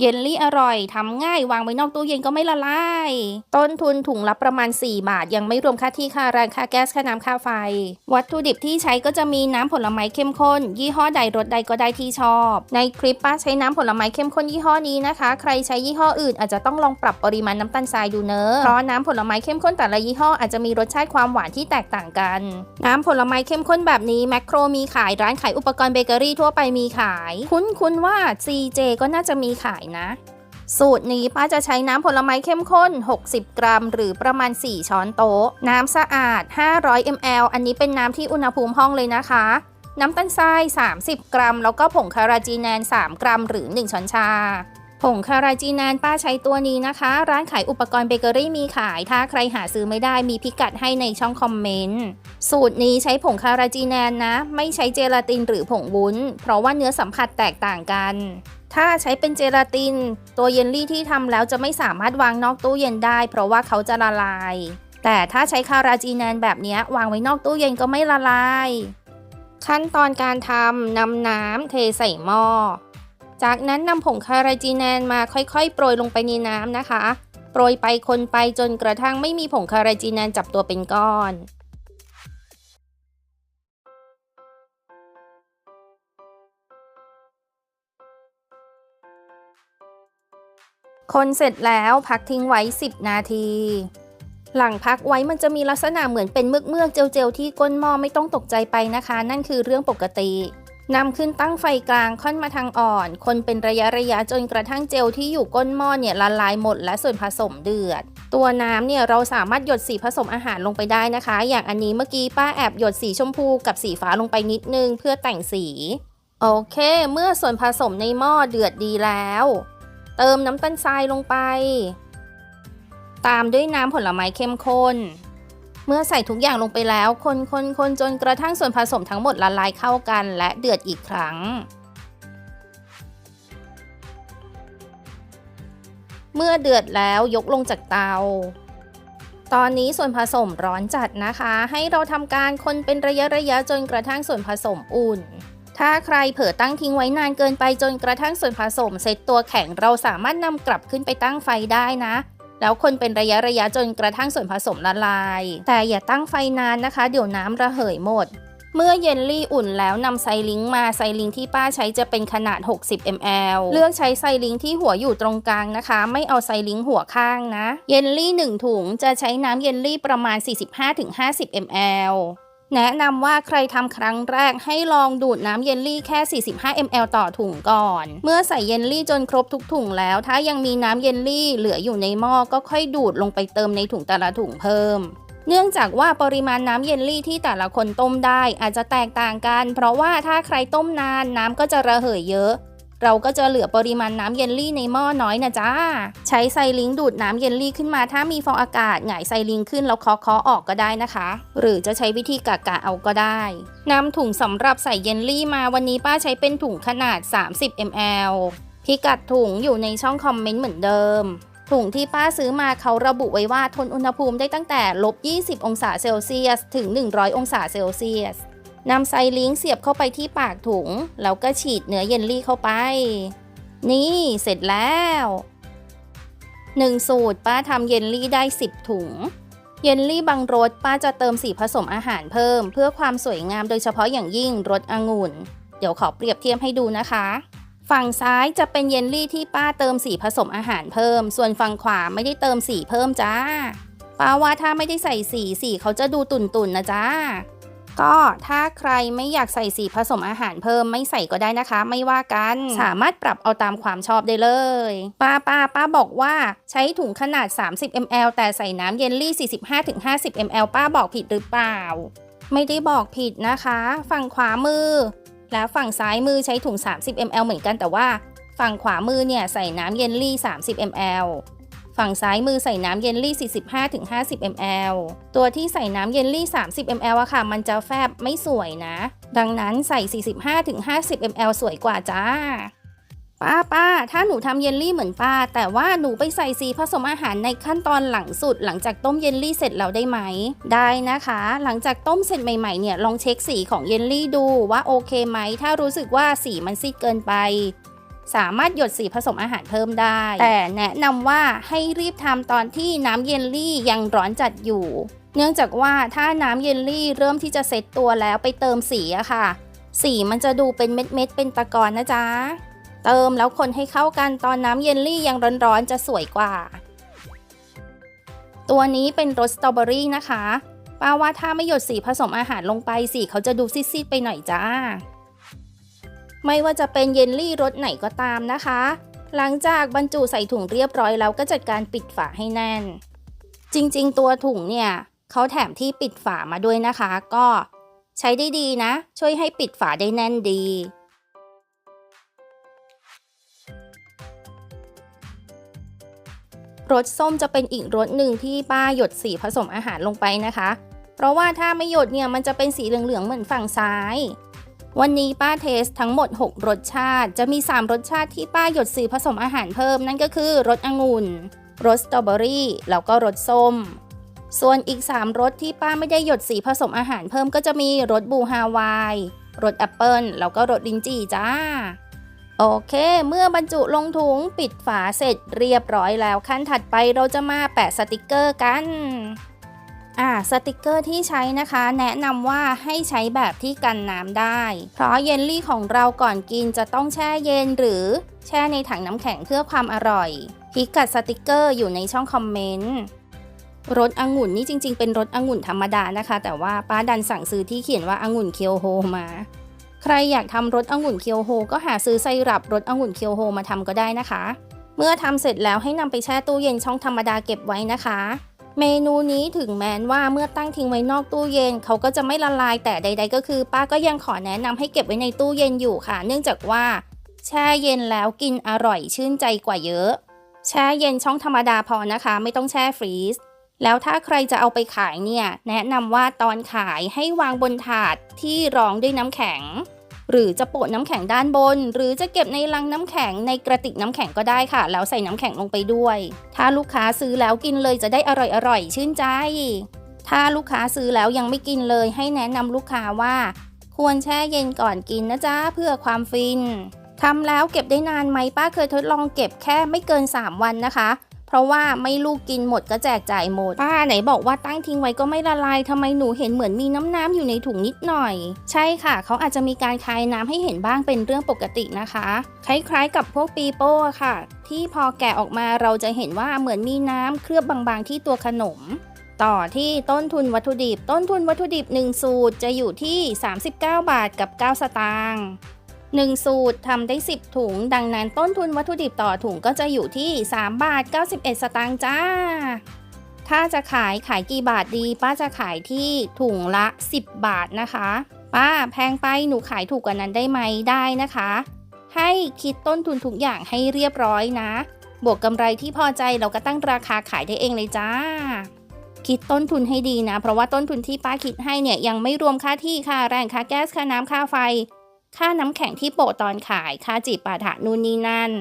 เยลลี่อร่อยทำง่ายวางไว้นอกตู้เย็นก็ไม่ละลาย ต้นทุนถุงละประมาณ 4 บาท ยังไม่รวมค่าที่ค่าแรงค่าแก๊สค่าน้ำค่าไฟ วัตถุดิบที่ใช้ก็จะมีน้ำผลไม้เข้มข้น ยี่ห้อใดรสใดก็ได้ที่ชอบ ในคลิปป้าใช้น้ำผลไม้เข้มข้นยี่ห้อนี้นะคะ ใครใช้ยี่ห้ออื่นอาจจะต้องลองปรับปริมาณน้ำตาลทรายดูเนอะเพราะน้ำผลไม้เข้มข้นแต่ละยี่ห้ออาจจะมีรสชาติความหวานที่แตกต่างกัน น้ำผลไม้เข้มข้นแบบนี้แมคโครมีขายร้านขายอุปกรณ์เบเกอรี่ทั่วไปมีขาย คุ้นคุ้นๆว่า CJ ก็น่าจะมีขายนะ สูตรนี้ป้าจะใช้น้ำผลไม้เข้มข้น 60 กรัม หรือประมาณ 4 ช้อนโต๊ะ น้ำสะอาด 500 ml อันนี้เป็นน้ำที่อุณหภูมิห้องเลยนะคะ น้ำตาลทราย 30 กรัม แล้วก็ผงคาราจีแนน 3 กรัม หรือ 1 ช้อนชา ผงคาราจีแนนป้าใช้ตัวนี้นะคะ ร้านขายอุปกรณ์เบเกอรี่มีขาย ถ้าใครหาซื้อไม่ได้มีพิกัดให้ในช่องคอมเมนต์ สูตรนี้ใช้ผงคาราจีแนนนะ ไม่ใช้เจลาตินหรือผงวุ้น เพราะว่าเนื้อสัมผัสแตกต่างกัน ถ้าใช้เป็นเจลาติน ตัวเยลลี่ที่ทำแล้วจะไม่สามารถวางนอกตู้เย็นได้ เพราะว่าเขาจะละลาย แต่ถ้าใช้คาราจีแนนแบบนี้วางไว้นอกตู้เย็นก็ไม่ละลาย ขั้นตอนการทำนำน้ำเทใส่หม้อ จากนั้นนำผงคาราจีแนนมาค่อยๆ โปรยลงไปในน้ำนะคะ โปรยไปคนไปจนกระทั่งไม่มีผงคาราจีแนนจับตัวเป็นก้อน คนเสร็จแล้วพักทิ้งไว้ 10 นาที หลังพักไว้มันจะมีลักษณะเหมือนเป็นเมือกเมือกๆเจลๆที่ก้นหม้อไม่ต้องตกใจไปนะคะ นั่นคือเรื่องปกติ นำขึ้นตั้งไฟกลางค่อนมาทางอ่อน คนเป็นระยะระยะจนกระทั่งเจลที่อยู่ก้นหม้อเนี่ยละลายหมด และส่วนผสมเดือด ตัวน้ำเนี่ยเราสามารถหยดสีผสมอาหารลงไปได้นะคะ อย่างอันนี้เมื่อกี้ป้าแอบหยดสีชมพูกับสีฟ้าลงไปนิดนึงเพื่อแต่งสี โอเค เมื่อส่วนผสมในหม้อเดือดดีแล้ว เติมน้ำตาลทรายลงไป ตามด้วยน้ำผลไม้เข้มข้น เมื่อใส่ทุกอย่างลงไปแล้ว คนคนคนจนกระทั่งส่วนผสมทั้งหมดละลายเข้ากันและเดือดอีกครั้ง เมื่อเดือดแล้วยกลงจากเตา ตอนนี้ส่วนผสมร้อนจัดนะคะ ให้เราทำการคนเป็นระยะระยะจนกระทั่งส่วนผสมอุ่นถ้าใครเผลอตั้งทิ้งไว้นานเกินไปจนกระทั่งส่วนผสมเซตตัวแข็งเราสามารถนำกลับขึ้นไปตั้งไฟได้นะ แล้วคนเป็นระยะระยะจนกระทั่งส่วนผสมละลาย แต่อย่าตั้งไฟนานนะคะ เดี๋ยวน้ำระเหยหมด เมื่อเยลลี่อุ่นแล้วนำไซลิงมาไซลิงที่ป้าใช้จะเป็นขนาด 60 ml เลือกใช้ไซลิงที่หัวอยู่ตรงกลางนะคะ ไม่เอาไซลิงหัวข้างนะ เยลลี่ 1 ถุงจะใช้น้ำเยลลี่ประมาณ 45-50 ml แนะนำว่าใครทำครั้งแรกให้ลองดูดน้ำเยลลี่แค่ 45 ml ต่อถุงก่อน เมื่อใส่เยลลี่จนครบทุกถุงแล้ว ถ้ายังมีน้ำเยลลี่เหลืออยู่ในหม้อก็ค่อยดูดลงไปเติมในถุงแต่ละถุงเพิ่มเนื่องจากว่าปริมาณน้ำเยลลี่ที่แต่ละคนต้มได้อาจจะแตกต่างกัน เพราะว่าถ้าใครต้มนานน้ำก็จะระเหยเยอะ เราก็จะเหลือปริมาณน้ำเยลลี่ในหม้อน้อยนะจ้าใช้ไซลิงดูดน้ำเยลลี่ขึ้นมาถ้ามีฟองอากาศหงายไซลิงขึ้นแล้วเคาะเคาะออกก็ได้นะคะ หรือจะใช้วิธีกะกะเอาก็ได้นำถุงสำหรับใส่เยลลี่มาวันนี้ป้าใช้เป็นถุงขนาด 30 ml พิกัดถุงอยู่ในช่องคอมเมนต์เหมือนเดิมถุงที่ป้าซื้อมาเขาระบุไว้ว่าทนอุณหภูมิได้ตั้งแต่ลบ 20 องศาเซลเซียส ถึง 100 องศาเซลเซียส นำไซลิงเสียบเข้าไปที่ปากถุง แล้วก็ฉีดเนื้อเยลลี่เข้าไป นี่เสร็จแล้วหนึ่งสูตรป้าทำเยลลี่ได้ 10 ถุง เยลลี่บางรสป้าจะเติมสีผสมอาหารเพิ่ม เพื่อความสวยงามโดยเฉพาะอย่างยิ่งรสองุ่น เดี๋ยวขอเปรียบเทียบให้ดูนะคะ ฝั่งซ้ายจะเป็นเยลลี่ที่ป้าเติมสีผสมอาหารเพิ่ม ส่วนฝั่งขวาไม่ได้เติมสีเพิ่มจ้าป้าว่าถ้าไม่ได้ใส่สีสีเขาจะดูตุ่นๆนนะจ้า ก็ถ้าใครไม่อยากใส่สีผสมอาหารเพิ่มไม่ใส่ก็ได้นะคะ ไม่ว่ากันสามารถปรับเอาตามความชอบได้เลย ป้าป้าป้าบอกว่าใช้ถุงขนาด 30 ml แต่ใส่น้ำเยลลี่ 45-50 ml ป้าบอกผิดหรือเปล่า ไม่ได้บอกผิดนะคะ ฝั่งขวามือ แล้วฝั่งซ้ายมือใช้ถุง 30 ml เหมือนกันแต่ว่า ฝั่งขวามือเนี่ยใส่น้ำเยลลี่ 30 ml ฝั่งซ้ายมือใส่น้ำเยลลี่ 45-50 ml ตัวที่ใส่น้ำเยลลี่ 30 ml อะค่ะ มันจะแฟบไม่สวยนะ ดังนั้นใส่ 45-50 ml สวยกว่าจ้า ป้าป้าถ้าหนูทำเยลลี่เหมือนป้า แต่ว่าหนูไปใส่สีผสมอาหารในขั้นตอนหลังสุด หลังจากต้มเยลลี่เสร็จแล้วได้ไหม ได้นะคะ หลังจากต้มเสร็จใหม่ๆเนี่ยลองเช็คสีของเยลลี่ดูว่าโอเคไหม ถ้ารู้สึกว่าสีมันซีดเกินไป สามารถหยดสีผสมอาหารเพิ่มได้ แต่แนะนำว่าให้รีบทำตอนที่น้ำเยลลี่ยังร้อนจัดอยู่ เนื่องจากว่าถ้าน้ำเยลลี่เริ่มที่จะเซ็ตตัวแล้วไปเติมสีอะค่ะ สีมันจะดูเป็นเม็ดๆเป็นตะกอนนะจ๊ะ เติมแล้วคนให้เข้ากันตอนน้ำเยลลี่ยังร้อนๆจะสวยกว่า ตัวนี้เป็นรสสตรอเบอรี่นะคะป้าว่าถ้าไม่หยดสีผสมอาหารลงไปสีเขาจะดูซีดๆไปหน่อยจ้า ไม่ว่าจะเป็นเยลลี่รสไหนก็ตามนะคะ หลังจากบรรจุใส่ถุงเรียบร้อยแล้วก็จัดการปิดฝาให้แน่น จริงๆ ตัวถุงเนี่ยเขาแถมที่ปิดฝามาด้วยนะคะ ก็ใช้ได้ดีนะ ช่วยให้ปิดฝาได้แน่นดีรสส้มจะเป็นอีกรสหนึ่งที่ป้าหยดสีผสมอาหารลงไปนะคะ เพราะว่าถ้าไม่หยดเนี่ยมันจะเป็นสีเหลืองๆเหมือนฝั่งซ้าย วันนี้ป้าเทสทั้งหมด 6 รสชาติ จะมี 3 รสชาติที่ป้าหยดสีผสมอาหารเพิ่มนั่นก็คือรสองุ่น รสสตรอเบอรี่ แล้วก็รสส้ม ส่วนอีก 3 รสที่ป้าไม่ได้หยดสีผสมอาหารเพิ่มก็จะมีรสบูฮาวาย รสแอปเปิลแล้วก็รสลินจีจ้า โอเค เมื่อบรรจุลงถุงปิดฝาเสร็จเรียบร้อยแล้วขั้นถัดไปเราจะมาแปะสติกเกอร์กัน อ่าสติกเกอร์ที่ใช้นะคะ แนะนำว่าให้ใช้แบบที่กันน้ำได้ เพราะเยลลี่ของเราก่อนกินจะต้องแช่เย็นหรือแช่ในถังน้ำแข็งเพื่อความอร่อย พิกัดสติกเกอร์อยู่ในช่องคอมเมนต์รสองุ่นนี่จริง ๆ เป็นรสองุ่นธรรมดานะคะ แต่ว่าป้าดันสั่งซื้อที่เขียนว่าองุ่นเคียวโฮมา ใครอยากทำรสองุ่นเคียวโฮก็หาซื้อไซรัปรสองุ่นเคียวโฮมาทำก็ได้นะคะ เมื่อทำเสร็จแล้วให้นำไปแช่ตู้เย็นช่องธรรมดาเก็บไว้นะคะ เมนูนี้ถึงแม้นว่าเมื่อตั้งทิ้งไว้นอกตู้เย็นเขาก็จะไม่ละลายแต่ใด ๆ ก็คือ ป้าก็ยังขอแนะนำให้เก็บไว้ในตู้เย็นอยู่ค่ะ เนื่องจากว่าแช่เย็นแล้วกินอร่อยชื่นใจกว่าเยอะ แช่เย็นช่องธรรมดาพอนะคะ ไม่ต้องแช่ฟรีซแล้วถ้าใครจะเอาไปขายเนี่ย แนะนำว่าตอนขายให้วางบนถาดที่รองด้วยน้ำแข็ง หรือจะโปะน้ำแข็งด้านบน หรือจะเก็บในลังน้ำแข็งในกระติกน้ำแข็งก็ได้ค่ะ แล้วใส่น้ำแข็งลงไปด้วย ถ้าลูกค้าซื้อแล้วกินเลยจะได้อร่อยอร่อยชื่นใจ ถ้าลูกค้าซื้อแล้วยังไม่กินเลย ให้แนะนำลูกค้าว่า ควรแช่เย็นก่อนกินนะจ๊ะเพื่อความฟินทำแล้วเก็บได้นานไหมป้าเคยทดลองเก็บแค่ไม่เกิน 3 วันนะคะ เพราะว่าไม่ลูกกินหมดก็แจกจ่ายหมด ป้าไหนบอกว่าตั้งทิ้งไว้ก็ไม่ละลายทำไมหนูเห็นเหมือนมีน้ำน้ำอยู่ในถุงนิดหน่อย ใช่ค่ะ เขาอาจจะมีการคายน้ำให้เห็นบ้างเป็นเรื่องปกตินะคะ คล้ายๆกับพวกปีโป้ค่ะ ที่พอแกะออกมาเราจะเห็นว่าเหมือนมีน้ำเคลือบบางๆที่ตัวขนมต่อที่ต้นทุนวัตถุดิบ ต้นทุนวัตถุดิบ 1 สูตรจะอยู่ที่ 39 บาทกับ 9 สตางค์ 1 สูตรทำได้ 10 ถุง ดังนั้นต้นทุนวัตถุดิบต่อถุงก็จะอยู่ที่ 3 บาท 91 สตางค์จ้า ถ้าจะขายขายกี่บาทดี ป้าจะขายที่ถุงละ 10 บาทนะคะ ป้าแพงไปหนูขายถูกกว่านั้นได้ไหมได้นะคะ ให้คิดต้นทุนทุกอย่างให้เรียบร้อยนะ บวกกำไรที่พอใจเราก็ตั้งราคาขายได้เองเลยจ้าคิดต้นทุนให้ดีนะ เพราะว่าต้นทุนที่ป้าคิดให้เนี่ยยังไม่รวมค่าที่ค่าแรงค่าแก๊สค่าน้ำค่าไฟ ค่าน้ำแข็งที่โปะตอนขาย ค่าจีบปาถะนู่นนี่นั่น